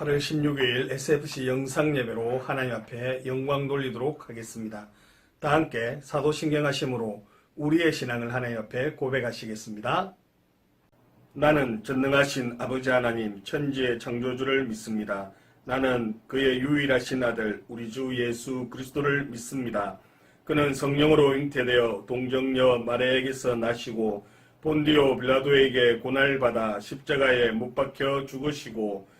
8월 16일 SFC 영상 예배로 하나님 앞에 영광 돌리도록 하겠습니다. 다 함께 사도신경하심으로 우리의 신앙을 하나님 앞에 고백하시겠습니다. 나는 전능하신 아버지 하나님 천지의 창조주를 믿습니다. 나는 그의 유일하신 아들 우리 주 예수 그리스도를 믿습니다. 그는 성령으로 잉태되어 동정녀 마리아에게서 나시고 본디오 빌라도에게 고난받아 십자가에 못 박혀 죽으시고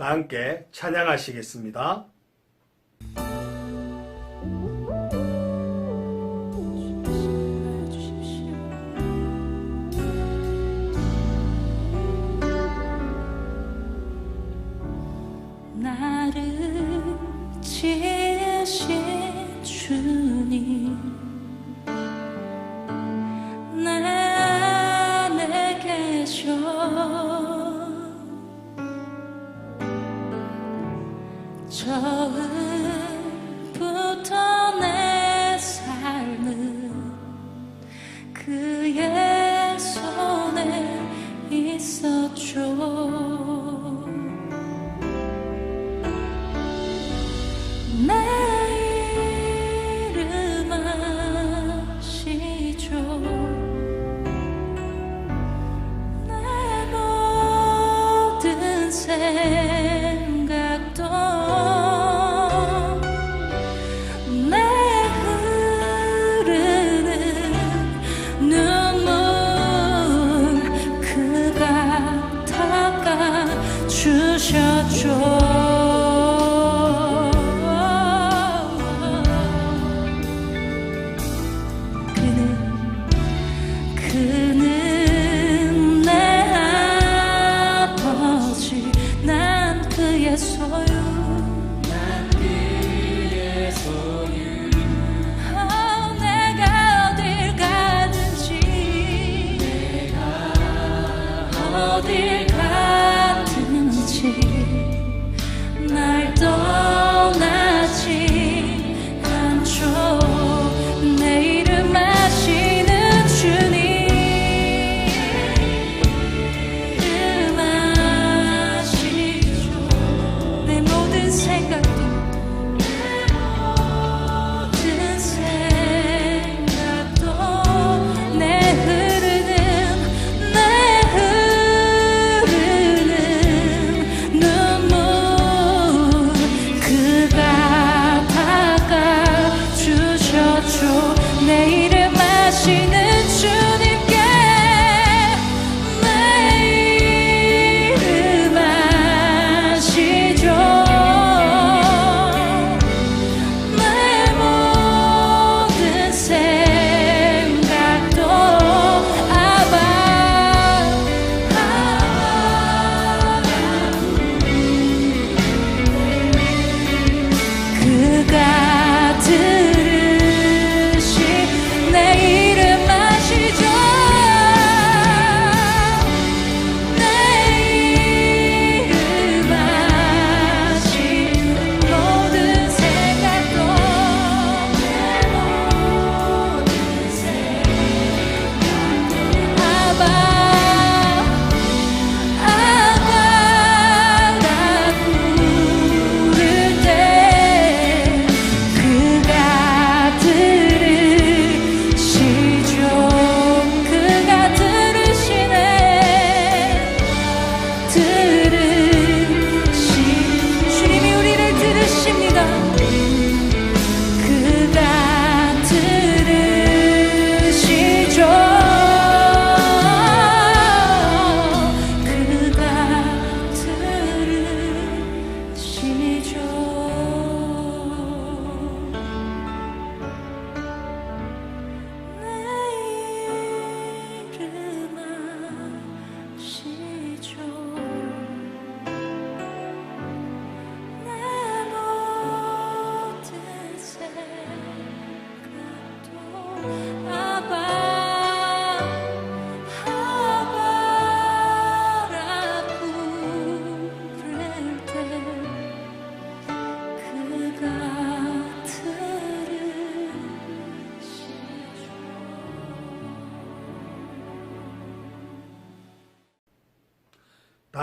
다 함께 찬양하시겠습니다. 모 가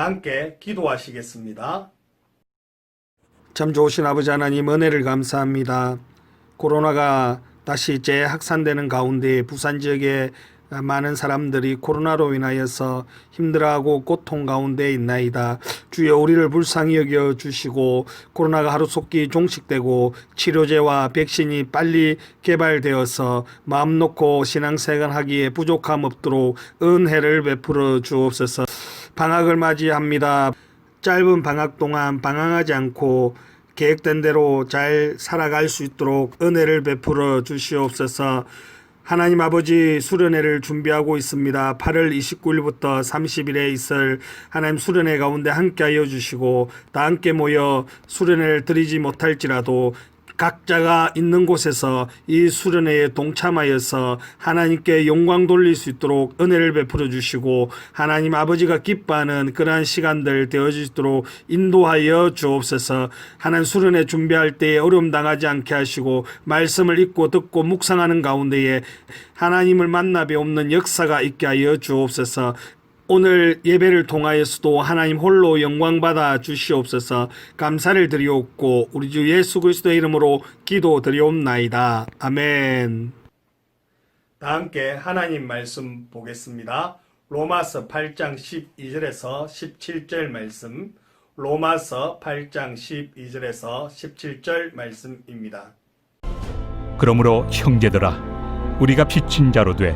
함께 기도하시겠습니다. 참 좋으신 아버지 하나님 은혜를 감사합니다. 코로나가 다시 재확산되는 가운데 부산 지역에 많은 사람들이 코로나로 인하여서 힘들어하고 고통 가운데 있나이다. 주여 우리를 불쌍히 여겨 주시고 코로나가 하루속히 종식되고 치료제와 백신이 빨리 개발되어서 마음 놓고 신앙생활하기에 부족함 없도록 은혜를 베풀어 주옵소서. 방학을 맞이합니다. 짧은 방학 동안 방황하지 않고 계획된 대로 잘 살아갈 수 있도록 은혜를 베풀어 주시옵소서. 하나님 아버지 수련회를 준비하고 있습니다. 8월 29일부터 30일에 있을 하나님 수련회 가운데 함께하여 주시고 다 함께 모여 수련회를 드리지 못할지라도 각자가 있는 곳에서 이 수련회에 동참하여서 하나님께 영광 돌릴 수 있도록 은혜를 베풀어 주시고 하나님 아버지가 기뻐하는 그러한 시간들 되어 주시도록 인도하여 주옵소서. 하나님 수련회 준비할 때에 어려움 당하지 않게 하시고 말씀을 읽고 듣고 묵상하는 가운데에 하나님을 만나 배우는 역사가 있게 하여 주옵소서 오늘 예배를 통하여서도 하나님 홀로 영광 받아 주시옵소서 감사를 드리옵고 우리 주 예수 그리스도의 이름으로 기도 드리옵나이다. 아멘. 다 함께 하나님 말씀 보겠습니다. 로마서 8장 12절에서 17절 말씀. 로마서 8장 12절에서 17절 말씀입니다. 그러므로 형제들아 우리가 빚진 자로 돼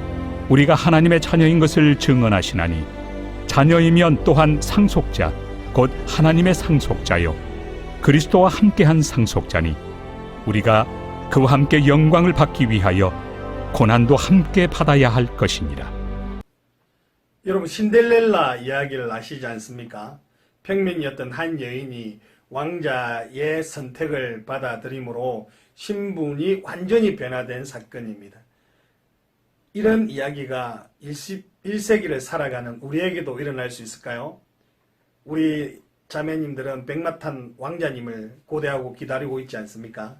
우리가 하나님의 자녀인 것을 증언하시나니 자녀이면 또한 상속자 곧 하나님의 상속자요 그리스도와 함께한 상속자니 우리가 그와 함께 영광을 받기 위하여 고난도 함께 받아야 할 것이니라 여러분 신데렐라 이야기를 아시지 않습니까? 평민이었던 한 여인이 왕자의 선택을 받아들임으로 신분이 완전히 변화된 사건입니다. 이런 이야기가 21세기를 살아가는 우리에게도 일어날 수 있을까요? 우리 자매님들은 백마탄 왕자님을 고대하고 기다리고 있지 않습니까?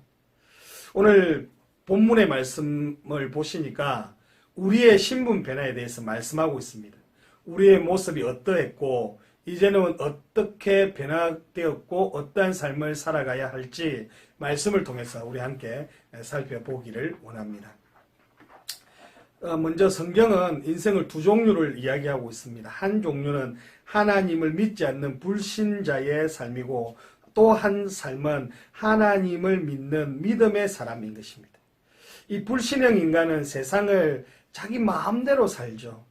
오늘 본문의 말씀을 보시니까 우리의 신분 변화에 대해서 말씀하고 있습니다. 우리의 모습이 어떠했고 이제는 어떻게 변화되었고 어떠한 삶을 살아가야 할지 말씀을 통해서 우리 함께 살펴보기를 원합니다. 어, 먼저 성경은 인생을 두 종류를 이야기하고 있습니다. 한 종류는 하나님을 믿지 않는 불신자의 삶이고 또 한 삶은 하나님을 믿는 믿음의 사람인 것입니다. 이 불신형 인간은 세상을 자기 마음대로 살죠.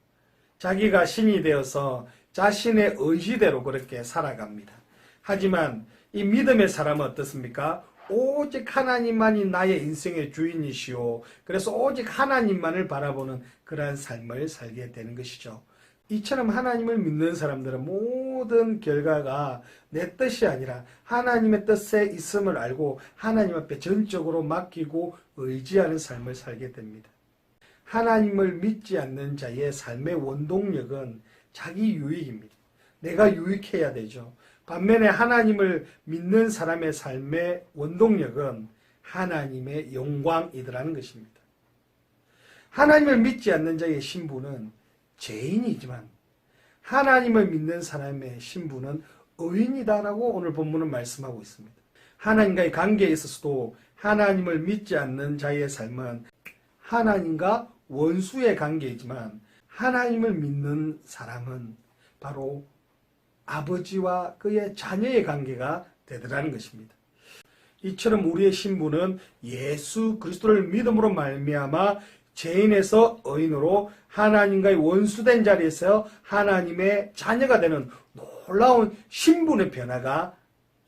자기가 신이 되어서 자신의 의지대로 그렇게 살아갑니다. 하지만 이 믿음의 사람은 어떻습니까? 오직 하나님만이 나의 인생의 주인이시오. 그래서 오직 하나님만을 바라보는 그러한 삶을 살게 되는 것이죠. 이처럼 하나님을 믿는 사람들은 모든 결과가 내 뜻이 아니라 하나님의 뜻에 있음을 알고 하나님 앞에 전적으로 맡기고 의지하는 삶을 살게 됩니다. 하나님을 믿지 않는 자의 삶의 원동력은 자기 유익입니다. 내가 유익해야 되죠. 반면에 하나님을 믿는 사람의 삶의 원동력은 하나님의 영광이더라는 것입니다. 하나님을 믿지 않는 자의 신분은 죄인이지만 하나님을 믿는 사람의 신분은 의인이다라고 오늘 본문은 말씀하고 있습니다. 하나님과의 관계에 있어서도 하나님을 믿지 않는 자의 삶은 하나님과 원수의 관계이지만 하나님을 믿는 사람은 바로 아버지와 그의 자녀의 관계가 되더라는 것입니다. 이처럼 우리의 신분은 예수 그리스도를 믿음으로 말미암아 죄인에서 의인으로 하나님과의 원수된 자리에서 하나님의 자녀가 되는 놀라운 신분의 변화가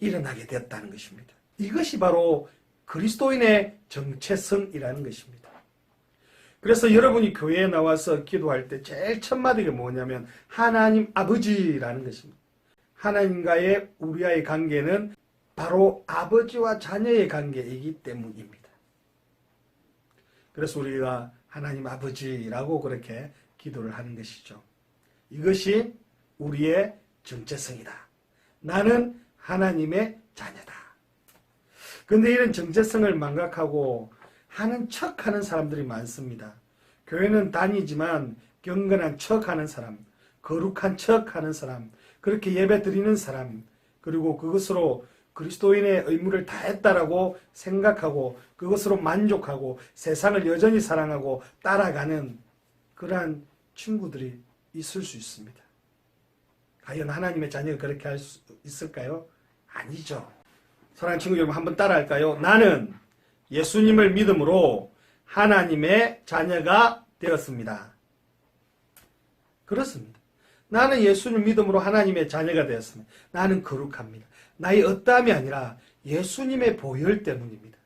일어나게 되었다는 것입니다. 이것이 바로 그리스도인의 정체성이라는 것입니다. 그래서 여러분이 교회에 나와서 기도할 때 제일 첫 마디가 뭐냐면 하나님 아버지라는 것입니다. 하나님과의 우리와의 관계는 바로 아버지와 자녀의 관계이기 때문입니다. 그래서 우리가 하나님 아버지라고 그렇게 기도를 하는 것이죠. 이것이 우리의 정체성이다. 나는 하나님의 자녀다. 근데 이런 정체성을 망각하고 하는 척 하는 사람들이 많습니다. 교회는 다니지만 경건한 척 하는 사람, 거룩한 척 하는 사람, 그렇게 예배 드리는 사람, 그리고 그것으로 그리스도인의 의무를 다했다라고 생각하고 그것으로 만족하고 세상을 여전히 사랑하고 따라가는 그러한 친구들이 있을 수 있습니다. 과연 하나님의 자녀가 그렇게 할 수 있을까요? 아니죠. 사랑하는 친구 여러분 한번 따라할까요? 나는 예수님을 믿음으로 하나님의 자녀가 되었습니다. 그렇습니다. 나는 예수님을 믿음으로 하나님의 자녀가 되었습니다. 나는 거룩합니다. 나의 어떠함이 아니라 예수님의 보혈 때문입니다.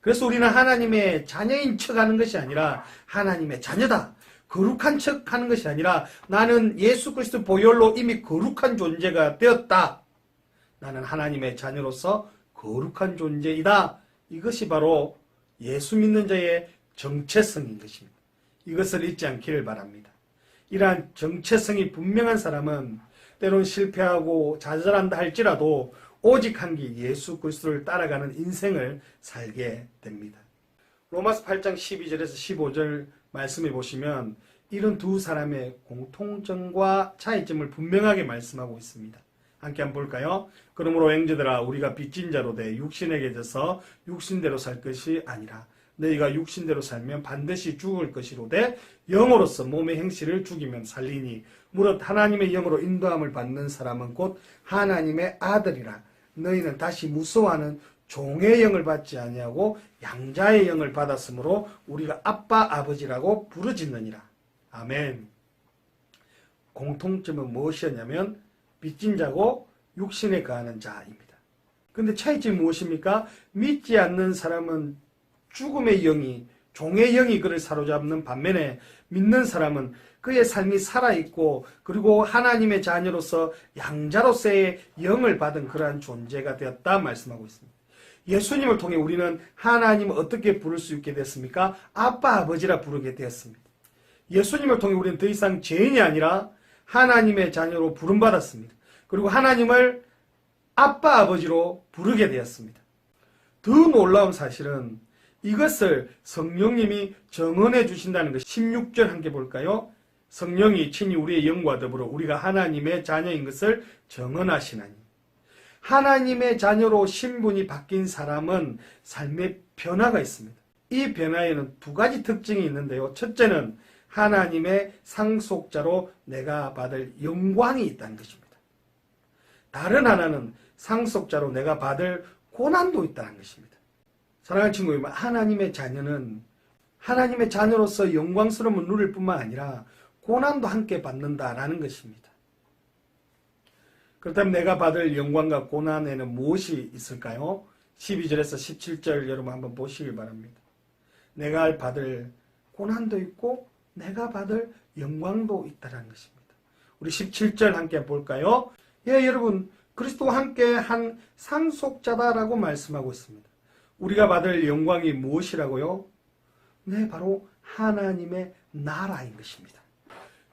그래서 우리는 하나님의 자녀인 척 하는 것이 아니라 하나님의 자녀다. 거룩한 척 하는 것이 아니라 나는 예수 그리스도 보혈로 이미 거룩한 존재가 되었다. 나는 하나님의 자녀로서 거룩한 존재이다. 이것이 바로 예수 믿는 자의 정체성인 것입니다. 이것을 잊지 않기를 바랍니다. 이러한 정체성이 분명한 사람은 때론 실패하고 좌절한다 할지라도 오직 한 길 예수 그리스도를 따라가는 인생을 살게 됩니다. 로마서 8장 12절에서 15절 말씀해 보시면 이런 두 사람의 공통점과 차이점을 분명하게 말씀하고 있습니다. 함께 한번 볼까요? 그러므로 형제들아 우리가 빚진 자로 돼 육신에게 져서 육신대로 살 것이 아니라 너희가 육신대로 살면 반드시 죽을 것이로되 영으로서 몸의 행실을 죽이면 살리니 무릇 하나님의 영으로 인도함을 받는 사람은 곧 하나님의 아들이라 너희는 다시 무서워하는 종의 영을 받지 아니하고 양자의 영을 받았으므로 우리가 아빠 아버지라고 부르짖느니라 아멘 공통점은 무엇이었냐면 빚진 자고 육신에 가하는 자입니다. 근데 차이점이 무엇입니까? 믿지 않는 사람은 죽음의 영이 종의 영이 그를 사로잡는 반면에 믿는 사람은 그의 삶이 살아있고 그리고 하나님의 자녀로서 양자로서의 영을 받은 그러한 존재가 되었다 말씀하고 있습니다. 예수님을 통해 우리는 하나님을 어떻게 부를 수 있게 됐습니까? 아빠 아버지라 부르게 되었습니다. 예수님을 통해 우리는 더 이상 죄인이 아니라 하나님의 자녀로 부름받았습니다. 그리고 하나님을 아빠 아버지로 부르게 되었습니다. 더 놀라운 사실은 이것을 성령님이 정언해 주신다는 것. 16절 함께 볼까요? 성령이 친히 우리의 영과 더불어 우리가 하나님의 자녀인 것을 정언하시나니. 하나님의 자녀로 신분이 바뀐 사람은 삶의 변화가 있습니다. 이 변화에는 두 가지 특징이 있는데요. 첫째는 하나님의 상속자로 내가 받을 영광이 있다는 것입니다. 다른 하나는 상속자로 내가 받을 고난도 있다는 것입니다. 사랑하는 친구 하나님의 자녀는 하나님의 자녀로서 영광스러움을 누릴 뿐만 아니라 고난도 함께 받는다라는 것입니다. 그렇다면 내가 받을 영광과 고난에는 무엇이 있을까요? 12절에서 17절 여러분 한번 보시길 바랍니다. 내가 받을 고난도 있고 내가 받을 영광도 있다는 것입니다. 우리 17절 함께 볼까요? 예, 여러분, 그리스도와 함께 한 상속자다라고 말씀하고 있습니다. 우리가 받을 영광이 무엇이라고요? 네, 바로 하나님의 나라인 것입니다.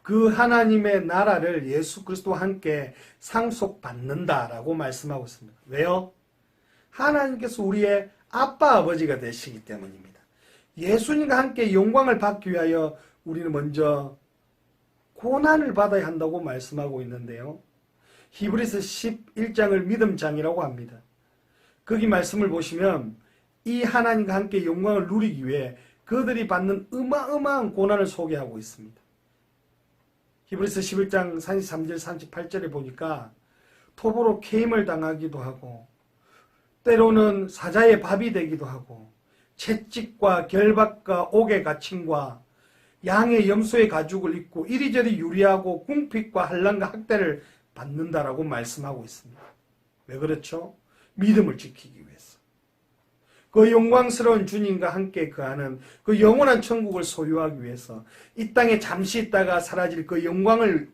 그 하나님의 나라를 예수 그리스도와 함께 상속받는다라고 말씀하고 있습니다. 왜요? 하나님께서 우리의 아빠 아버지가 되시기 때문입니다. 예수님과 함께 영광을 받기 위하여 우리는 먼저 고난을 받아야 한다고 말씀하고 있는데요. 히브리서 11장을 믿음장이라고 합니다. 거기 말씀을 보시면 이 하나님과 함께 영광을 누리기 위해 그들이 받는 어마어마한 고난을 소개하고 있습니다. 히브리서 11장 33절 38절에 보니까 톱으로 케임을 당하기도 하고 때로는 사자의 밥이 되기도 하고 채찍과 결박과 옥의 갇힘과 양의 염소의 가죽을 입고 이리저리 유리하고 궁핍과 한란과 학대를 받는다라고 말씀하고 있습니다. 왜 그렇죠? 믿음을 지키기 위해서. 그 영광스러운 주님과 함께 그하는 그 영원한 천국을 소유하기 위해서 이 땅에 잠시 있다가 사라질 그 영광을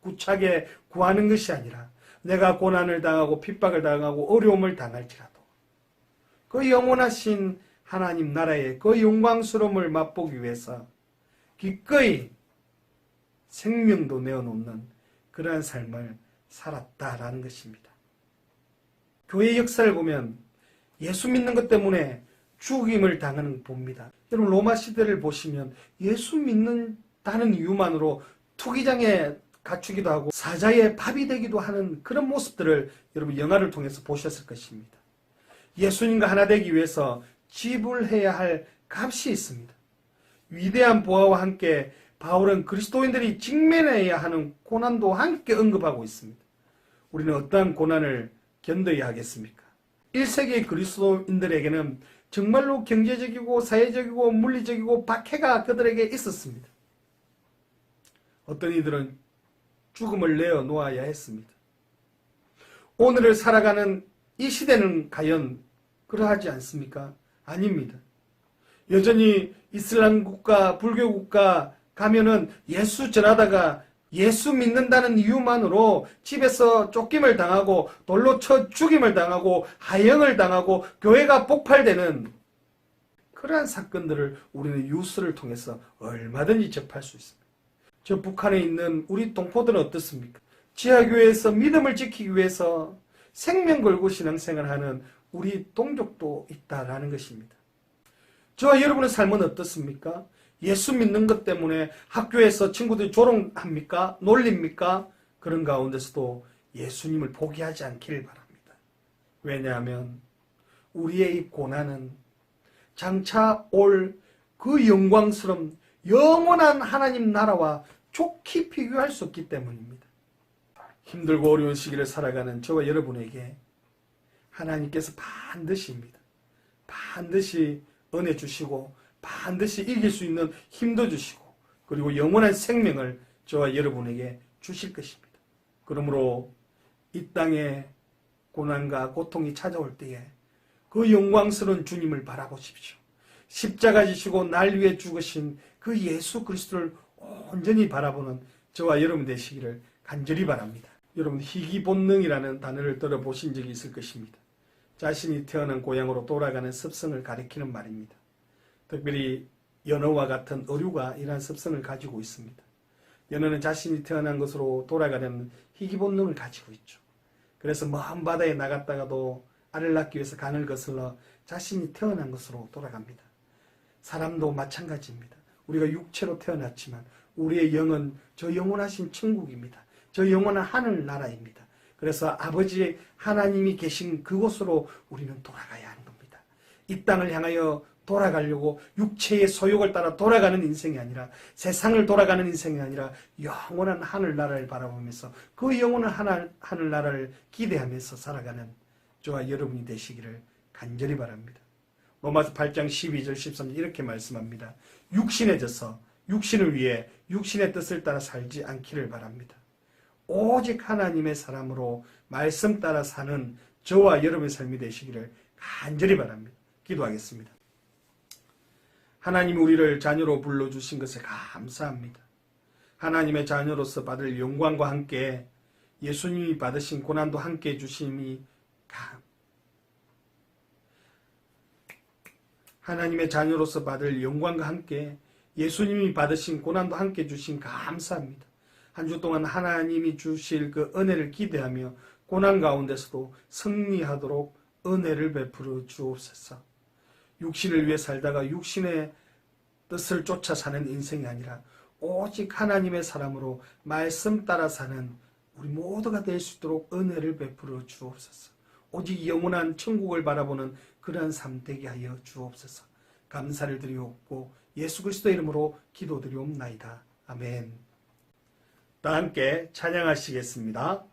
구차게 구하는 것이 아니라 내가 고난을 당하고 핍박을 당하고 어려움을 당할지라도 그 영원하신 하나님 나라의 그 영광스러움을 맛보기 위해서 기꺼이 생명도 내어놓는 그러한 삶을 살았다라는 것입니다. 교회 역사를 보면 예수 믿는 것 때문에 죽임을 당하는 걸 봅니다. 여러분 로마 시대를 보시면 예수 믿는다는 이유만으로 투기장에 갖추기도 하고 사자의 밥이 되기도 하는 그런 모습들을 여러분 영화를 통해서 보셨을 것입니다. 예수님과 하나 되기 위해서 지불해야 할 값이 있습니다. 위대한 보아와 함께 바울은 그리스도인들이 직면해야 하는 고난도 함께 언급하고 있습니다. 우리는 어떠한 고난을 견뎌야 하겠습니까? 1세기 그리스도인들에게는 정말로 경제적이고 사회적이고 물리적이고 박해가 그들에게 있었습니다. 어떤 이들은 죽음을 내어 놓아야 했습니다. 오늘을 살아가는 이 시대는 과연 그러하지 않습니까? 아닙니다. 여전히 이슬람 국가, 불교 국가 가면은 예수 전하다가 예수 믿는다는 이유만으로 집에서 쫓김을 당하고 돌로 쳐 죽임을 당하고 하형을 당하고 교회가 폭발되는 그러한 사건들을 우리는 뉴스를 통해서 얼마든지 접할 수 있습니다. 저 북한에 있는 우리 동포들은 어떻습니까? 지하교회에서 믿음을 지키기 위해서 생명 걸고 신앙생활하는 우리 동족도 있다라는 것입니다. 저와 여러분의 삶은 어떻습니까? 예수 믿는 것 때문에 학교에서 친구들이 조롱합니까? 놀립니까? 그런 가운데서도 예수님을 포기하지 않기를 바랍니다. 왜냐하면 우리의 이 고난은 장차 올 그 영광스러운 영원한 하나님 나라와 좋게 비교할 수 없기 때문입니다. 힘들고 어려운 시기를 살아가는 저와 여러분에게 하나님께서 반드시입니다. 반드시 은혜 주시고 반드시 이길 수 있는 힘도 주시고 그리고 영원한 생명을 저와 여러분에게 주실 것입니다. 그러므로 이 땅에 고난과 고통이 찾아올 때에 그 영광스러운 주님을 바라보십시오. 십자가 지시고 날 위해 죽으신 그 예수 그리스도를 온전히 바라보는 저와 여러분 되시기를 간절히 바랍니다. 여러분 희귀 본능이라는 단어를 들어보신 적이 있을 것입니다. 자신이 태어난 고향으로 돌아가는 습성을 가리키는 말입니다. 특별히 연어와 같은 어류가 이러한 습성을 가지고 있습니다. 연어는 자신이 태어난 것으로 돌아가는 희귀 본능을 가지고 있죠. 그래서 먼 바다에 나갔다가도 알을 낳기 위해서 간을 거슬러 자신이 태어난 것으로 돌아갑니다. 사람도 마찬가지입니다. 우리가 육체로 태어났지만 우리의 영은 저 영원하신 천국입니다. 저 영원한 하늘 나라입니다. 그래서 아버지 하나님이 계신 그곳으로 우리는 돌아가야 하는 겁니다. 이 땅을 향하여 돌아가려고 육체의 소욕을 따라 돌아가는 인생이 아니라 세상을 돌아가는 인생이 아니라 영원한 하늘나라를 바라보면서 그 영원한 하늘, 하늘나라를 기대하면서 살아가는 저와 여러분이 되시기를 간절히 바랍니다. 로마서 8장 12절 13절 이렇게 말씀합니다. 육신에 져서 육신을 위해 육신의 뜻을 따라 살지 않기를 바랍니다. 오직 하나님의 사람으로 말씀 따라 사는 저와 여러분의 삶이 되시기를 간절히 바랍니다. 기도하겠습니다. 하나님이 우리를 자녀로 불러주신 것에 감사합니다. 하나님의 자녀로서 받을 영광과 함께 예수님이 받으신 고난도 함께 주심이 감. 하나님의 자녀로서 받을 영광과 함께 예수님이 받으신 고난도 함께 주신 감사합니다. 한 주 동안 하나님이 주실 그 은혜를 기대하며 고난 가운데서도 승리하도록 은혜를 베풀어 주옵소서. 육신을 위해 살다가 육신의 뜻을 쫓아 사는 인생이 아니라 오직 하나님의 사람으로 말씀 따라 사는 우리 모두가 될 수 있도록 은혜를 베풀어 주옵소서. 오직 영원한 천국을 바라보는 그러한 삶 되게 하여 주옵소서. 감사를 드리옵고 예수 그리스도 이름으로 기도드리옵나이다. 아멘. 다 함께 찬양하시겠습니다.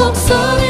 목소리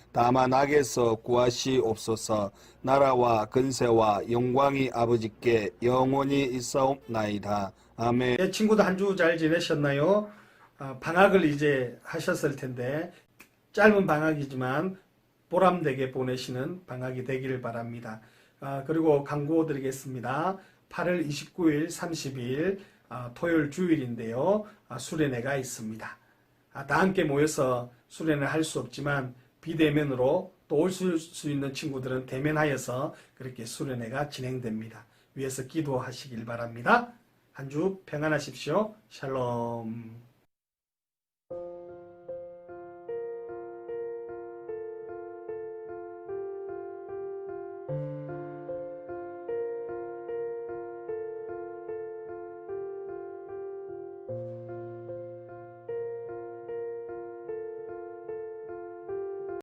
다만 악에서 구하시옵소서 나라와 근세와 영광이 아버지께 영원히 있사옵나이다. 아멘. 네, 친구들 한 주 잘 지내셨나요? 아, 방학을 이제 하셨을 텐데 짧은 방학이지만 보람되게 보내시는 방학이 되기를 바랍니다. 아, 그리고 광고 드리겠습니다. 8월 29일, 30일 아, 토요일 주일인데요. 아, 수련회가 있습니다. 아, 다 함께 모여서 수련을 할 수 없지만 비대면으로 또 올 수 있는 친구들은 대면하여서 그렇게 수련회가 진행됩니다. 위에서 기도하시길 바랍니다. 한 주 평안하십시오. 샬롬.